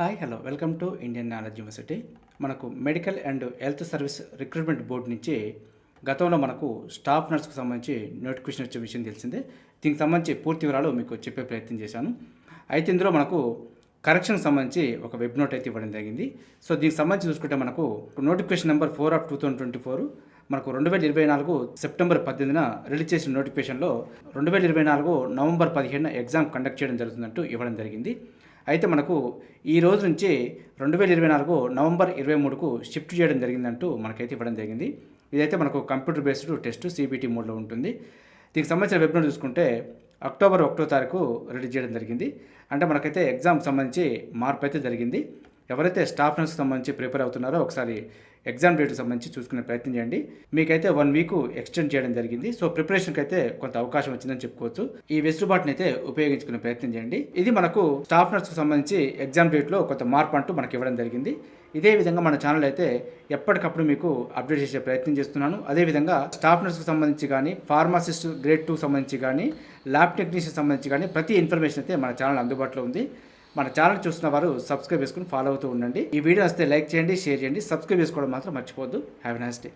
Hi hello welcome to Indian knowledge university మనకు medical and health service recruitment board నుంచి గతంలో మనకు staff నర్స్కి సంబంధించి నోటిఫికేషన్ వచ్చే విషయం తెలిసిందే. దీనికి సంబంధించి పూర్తి వివరాలు మీకు చెప్పే ప్రయత్నం చేశాను. అయితే ఇందులో మనకు కరెక్షన్కి సంబంధించి ఒక వెబ్ నోట్ అయితే ఇవ్వడం జరిగింది. సో దీనికి సంబంధించి చూసుకుంటే మనకు notification number four of two thousand twenty four మనకు రెండు వేల ఇరవై నాలుగు సెప్టెంబర్ పద్దెనిమిదిన రిలీజ్ చేసిన నోటిఫికేషన్లో రెండు వేల ఇరవై నాలుగు నవంబర్ పదిహేడున ఎగ్జామ్ కండక్ట్ చేయడం జరుగుతుందంటూ ఇవ్వడం జరిగింది. అయితే మనకు ఈ రోజు నుంచి రెండు వేల ఇరవై నాలుగు నవంబర్ ఇరవై మూడుకు షిఫ్ట్ చేయడం జరిగిందంటూ మనకైతే ఇవ్వడం జరిగింది. ఇదైతే మనకు కంప్యూటర్ బేస్డ్ టెస్ట్ సిబిటీ మోడ్లో ఉంటుంది. దీనికి సంబంధించిన వెబ్నర్ చూసుకుంటే అక్టోబర్ ఒకటో తారీఖు రిలీజ్ చేయడం జరిగింది. అంటే మనకైతే ఎగ్జామ్ సంబంధించి మార్పు అయితే జరిగింది. ఎవరైతే స్టాఫ్ నర్స్కి సంబంధించి ప్రిపేర్ అవుతున్నారో ఒకసారి ఎగ్జామ్ డేట్కి సంబంధించి చూసుకునే ప్రయత్నం చేయండి. మీకైతే వన్ వీక్ ఎక్స్టెండ్ చేయడం జరిగింది. సో ప్రిపరేషన్కి అయితే కొంత అవకాశం వచ్చిందని చెప్పుకోవచ్చు. ఈ వెసులుబాటుని అయితే ఉపయోగించుకునే ప్రయత్నం చేయండి. ఇది మనకు స్టాఫ్ నర్స్కి సంబంధించి ఎగ్జామ్ డేట్లో కొంత మార్పు అంటూ మనకి ఇవ్వడం జరిగింది. ఇదే విధంగా మన ఛానల్ అయితే ఎప్పటికప్పుడు మీకు అప్డేట్ చేసే ప్రయత్నం చేస్తున్నాను. అదేవిధంగా స్టాఫ్ నర్స్కి సంబంధించి కానీ ఫార్మాసిస్ట్ గ్రేడ్ టూ సంబంధించి కానీ ల్యాబ్ టెక్నీషియన్ సంబంధించి కానీ ప్రతి ఇన్ఫర్మేషన్ అయితే మన ఛానల్ అందుబాటులో ఉంది. మన ఛానల్ చూస్తున్న వారు సబ్స్క్రైబ్ చేసుకుని ఫాలో అవుతూ ఉండండి. ఈ వీడియో వస్తే లైక్ చేయండి షేర్ చేయండి. సబ్స్క్రైబ్ చేసుకోవడం మాత్రం మర్చిపోద్దు హ్యావ్ నైస్ డే